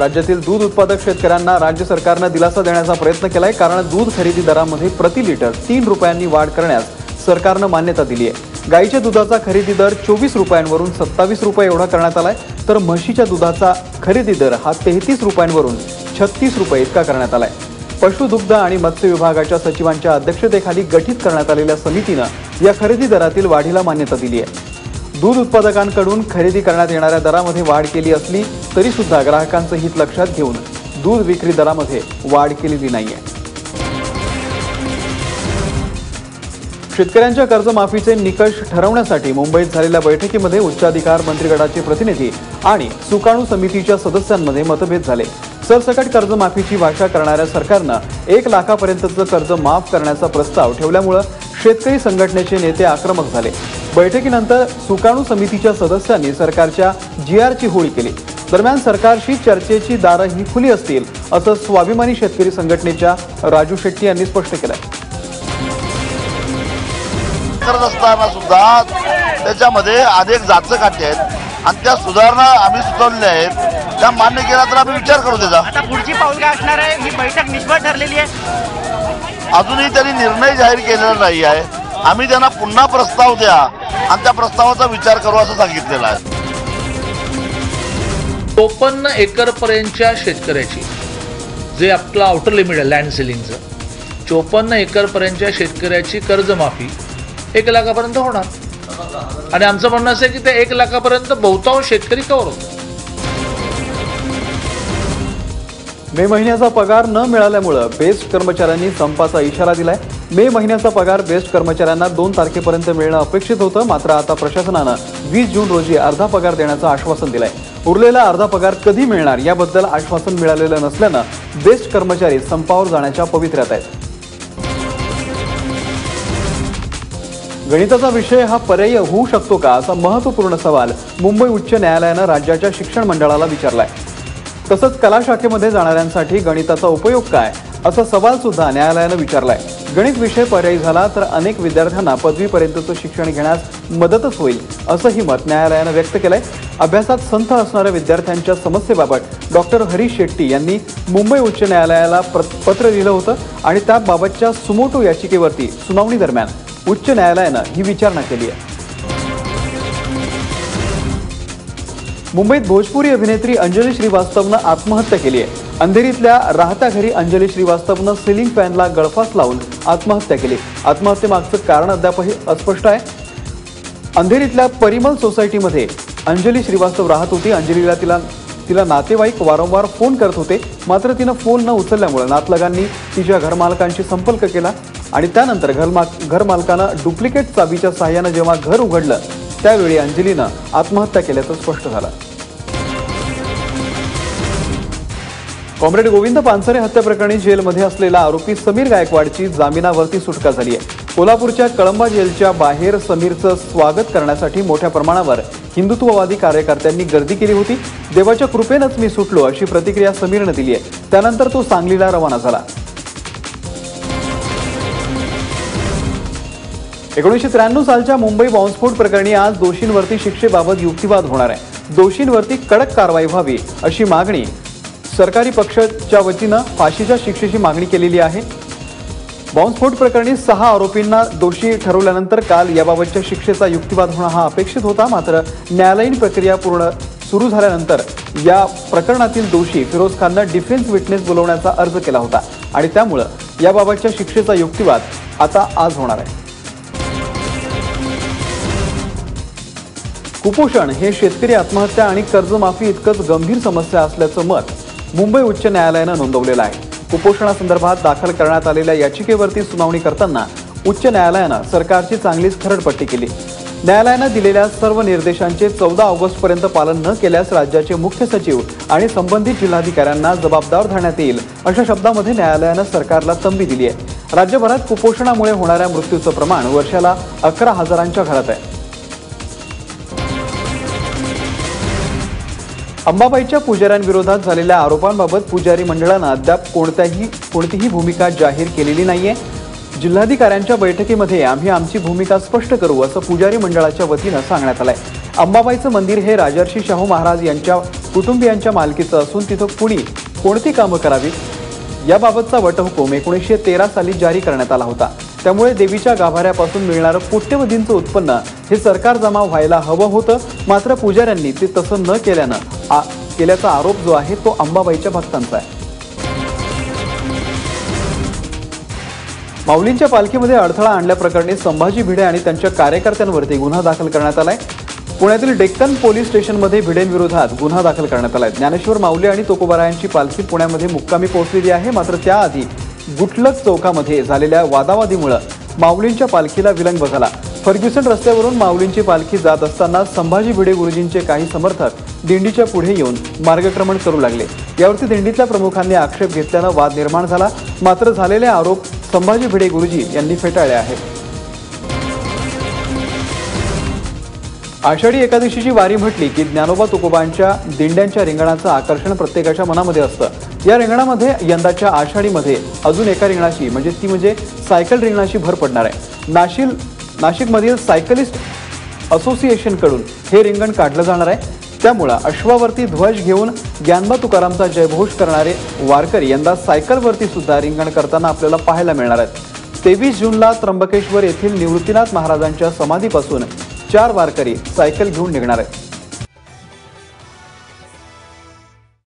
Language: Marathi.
राज्यातील दूध उत्पादक शेतकऱ्यांना राज्य सरकारनं दिलासा देण्याचा प्रयत्न केलाय. कारण दूध खरेदी दरामध्ये प्रति लिटर तीन रुपयांनी वाढ करण्यास सरकारनं मान्यता दिली आहे. गाईच्या दुधाचा खरेदी दर चोवीस रुपयांवरून सत्तावीस रुपये एवढा करण्यात आलाय. तर म्हशीच्या दुधाचा खरेदी दर हा तेहतीस रुपयांवरून छत्तीस रुपये इतका करण्यात आलाय. पशुदुग्ध आणि मत्स्य विभागाच्या सचिवांच्या अध्यक्षतेखाली गठीत करण्यात आलेल्या समितीनं या खरेदी दरातील वाढीला मान्यता दिली आहे. दूध उत्पादकांकडून खरेदी करण्यात येणाऱ्या दरामध्ये वाढ केली असली तरी सुद्धा ग्राहकांचं हित लक्षात घेऊन दूध विक्री दरामध्ये वाढ केलेली नाहीये. शेतकऱ्यांच्या कर्जमाफीचे निकष ठरवण्यासाठी मुंबईत झालेल्या बैठकीमध्ये उच्चाधिकार मंत्रिगटाचे प्रतिनिधी आणि सुकाणू समितीच्या सदस्यांमध्ये मतभेद झाले. सरसकट कर्जमाफीची भाषा करणाऱ्या सरकारनं एक लाखापर्यंतचं कर्ज माफ करण्याचा प्रस्ताव ठेवल्यामुळं शेतकरी संघटनेचे नेते आक्रमक झाले. बैठकीनंतर सुकाणू समितीच्या सदस्यांनी सरकारच्या जी आरची होळी केली. दरम्यान सरकारशी चर्चेची दारं ही खुली असतील असं स्वाभिमानी शेतकरी संघटनेच्या राजू शेट्टी यांनी स्पष्ट केलं करत असताना सुद्धा त्याच्यामध्ये अनेक जाचं काटे आहेत आणि त्या सुधारणा आम्ही सुचवलेल्या आहेत. त्या मान्य केल्या तर आम्ही विचार करू त्याचा. आता पुढची पाऊल काय असणार आहे ही बैठक निष्फळ ठरलेली आहे. अजूनही त्यांनी निर्णय जाहीर केलेला नाही आहे. आम्ही त्यांना पुन्हा प्रस्ताव द्या आणि त्या प्रस्तावाचा विचार करू असं सांगितलेलं आहे. चोपन्न एकरपर्यंतच्या शेतकऱ्याची जे आपलं आउटर लिमिट आहे लँड सेलिंगचं चोपन्न एकरपर्यंतच्या शेतकऱ्याची कर्जमाफी एक लाखापर्यंत होणार. आणि आमचं म्हणणं असं आहे की त्या एक लाखापर्यंत बहुतांश शेतकरी कवर होतो मे महिन्याचा पगार न मिळाल्यामुळं बेस्ट कर्मचाऱ्यांनी संपाचा इशारा दिलाय. मे महिन्याचा पगार बेस्ट कर्मचाऱ्यांना दोन तारखेपर्यंत मिळणं अपेक्षित होतं मात्र आता प्रशासनानं वीस जून रोजी अर्धा पगार देण्याचं आश्वासन दिलंय. उरलेला अर्धा पगार कधी मिळणार याबद्दल आश्वासन मिळालेलं नसल्यानं बेस्ट कर्मचारी संपावर जाण्याच्या पवित्र्यात आहेत. गणिताचा विषय हा पर्याय होऊ शकतो का असा महत्त्वपूर्ण सवाल मुंबई उच्च न्यायालयानं राज्याच्या शिक्षण मंडळाला विचारलाय. तसंच कला शाखेमध्ये जाणाऱ्यांसाठी गणिताचा उपयोग काय असा सवाल सुद्धा न्यायालयानं विचारलाय. गणित विषय पर्यायी झाला तर अनेक विद्यार्थ्यांना पदवीपर्यंतचं शिक्षण घेण्यास मदतच होईल असंही मत न्यायालयानं व्यक्त केलंय. अभ्यासात संथ असणाऱ्या विद्यार्थ्यांच्या समस्येबाबत डॉक्टर हरीश शेट्टी यांनी मुंबई उच्च न्यायालयाला पत्र लिहिलं होतं आणि त्याबाबतच्या सुमोटो याचिकेवरती सुनावणी दरम्यान उच्च न्यायालयानं ही विचारणा केली आहे. मुंबईत भोजपुरी अभिनेत्री अंजली श्रीवास्तवनं आत्महत्या केली आहे. अंधेरीतल्या राहत्या घरी अंजली श्रीवास्तवनं सिलिंग फॅनला गळफास लावून आत्महत्या केली. आत्महत्येमागचं कारण अद्यापही अस्पष्ट आहे. अंधेरीतल्या परिमल सोसायटीमध्ये अंजली श्रीवास्तव राहत होती. अंजलीला तिला तिला नातेवाईक वारंवार फोन करत होते. मात्र तिनं फोन न उचलल्यामुळे नातलगांनी तिच्या घरमालकांशी संपर्क केला आणि त्यानंतर घरमा घरमालकानं डुप्लिकेट चावीच्या सहाय्यानं जेव्हा घर उघडलं त्यावेळी अंजलीनं आत्महत्या केल्याचं स्पष्ट झालं. कॉम्रेड गोविंद पानसरे हत्या प्रकरणी जेलमध्ये असलेला आरोपी समीर गायकवाडची जामिनावरती सुटका झाली आहे. कोल्हापूरच्या कळंबा जेलच्या बाहेर समीरचं स्वागत करण्यासाठी मोठ्या प्रमाणावर हिंदुत्ववादी कार्यकर्त्यांनी गर्दी केली होती. देवाच्या कृपेनंच मी सुटलो अशी प्रतिक्रिया समीरनं दिली आहे. त्यानंतर तो सांगलीला रवाना झाला. एकोणीसशे त्र्याण्णव सालच्या मुंबई बॉम्बस्फोट प्रकरणी आज दोषींवरती शिक्षेबाबत युक्तिवाद होणार आहे. दोषींवरती कडक कारवाई व्हावी अशी मागणी सरकारी पक्षाच्या वतीनं फाशीच्या शिक्षेची मागणी केलेली आहे. बॉम्बस्फोट प्रकरणी सहा आरोपींना दोषी ठरवल्यानंतर काल याबाबतच्या शिक्षेचा युक्तिवाद होणं हा अपेक्षित होता. मात्र न्यायालयीन प्रक्रिया पूर्ण सुरू झाल्यानंतर या प्रकरणातील दोषी फिरोज खाननं डिफेन्स विटनेस बोलवण्याचा अर्ज केला होता. आणि त्यामुळं याबाबतच्या शिक्षेचा युक्तिवाद आता आज होणार आहे. कुपोषण हे शेतकरी आत्महत्या आणि कर्जमाफी इतकंच गंभीर समस्या असल्याचं मत मुंबई उच्च न्यायालयानं नोंदवलेलं आहे. कुपोषणासंदर्भात दाखल करण्यात आलेल्या याचिकेवरती सुनावणी करताना उच्च न्यायालयानं सरकारची चांगलीच खरडपट्टी केली. न्यायालयानं दिलेल्या सर्व निर्देशांचे चौदा ऑगस्टपर्यंत पालन न केल्यास राज्याचे मुख्य सचिव आणि संबंधित जिल्हाधिकाऱ्यांना जबाबदार धरण्यात येईल अशा शब्दामध्ये न्यायालयानं सरकारला तंबी दिली आहे राज्यभरात कुपोषणामुळे होणाऱ्या मृत्यूचं प्रमाण वर्षाला अकरा हजारांच्या घरात आहे. अंबाबाईच्या पुजाऱ्यांविरोधात झालेल्या आरोपांबाबत पुजारी मंडळानं अद्याप कोणत्याही कोणतीही भूमिका जाहीर केलेली नाहीये. जिल्हाधिकाऱ्यांच्या बैठकीमध्ये आम्ही आमची भूमिका स्पष्ट करू असं पुजारी मंडळाच्या वतीनं सांगण्यात आलंय. अंबाबाईचं मंदिर हे राजर्षी शाहू महाराज यांच्या कुटुंबियांच्या मालकीचं असून तिथं कुणी कोणती कामं करावीत? याबाबतचा वटहुकूम एकोणीसशे तेरा साली जारी करण्यात आला होता. त्यामुळे देवीच्या गाभाऱ्यापासून मिळणारं कोट्यवधींचं उत्पन्न हे सरकार जमा व्हायला हवं होतं. मात्र पुजाऱ्यांनी ते तसं न केल्यानं आ- केल्याचा आरोप जो आहे तो अंबाबाईच्या भक्तांचा आहे. माऊलींच्या पालखीमध्ये अडथळा आणल्याप्रकरणी संभाजी भिडे आणि त्यांच्या कार्यकर्त्यांवरती गुन्हा दाखल करण्यात आलाय. पुण्यातील डेक्कन पोलीस स्टेशनमध्ये भिडेंविरोधात गुन्हा दाखल करण्यात आलाय. ज्ञानेश्वर माऊली आणि तुकोबारायांची पालखी पुण्यामध्ये मुक्कामी पोहोचलेली आहे. मात्र त्याआधी गुटलक चौकामध्ये झालेल्या वादावादीमुळं माऊलींच्या पालखीला विलंब झाला. फर्ग्युसन रस्त्यावरून माऊलींची पालखी जात असताना संभाजी भिडे गुरुजींचे काही समर्थक दिंडीच्या पुढे येऊन मार्गक्रमण करू लागले. यावरती दिंडीतल्या प्रमुखांनी आक्षेप घेतल्यानं वाद निर्माण झाला. मात्र झालेले आरोप संभाजी भिडे गुरुजी यांनी फेटाळले आहेत. आषाढी एकादशीची वारी म्हटली की ज्ञानोबा तुकोबांच्या दिंड्यांच्या रिंगणाचं आकर्षण प्रत्येकाच्या मनामध्ये असतं. या रिंगणामध्ये यंदाच्या आषाढीमध्ये अजून एका रिंगणाची म्हणजे ती म्हणजे सायकल रिंगणाची भर पडणार आहे. नाशिल नाशिकमधील सायकलिस्ट असोसिएशनकडून हे रिंगण काढलं जाणार आहे. त्यामुळं अश्वावरती ध्वज घेऊन ज्ञानबा तुकारामचा जयघोष करणारे वारकरी यंदा सायकलवरती सुद्धा रिंगण करताना आपल्याला पाहायला मिळणार आहेत. तेवीस जूनला त्र्यंबकेश्वर येथील निवृत्तीनाथ महाराजांच्या समाधीपासून चार वारकरी सायकल घेऊन निघणार आहेत.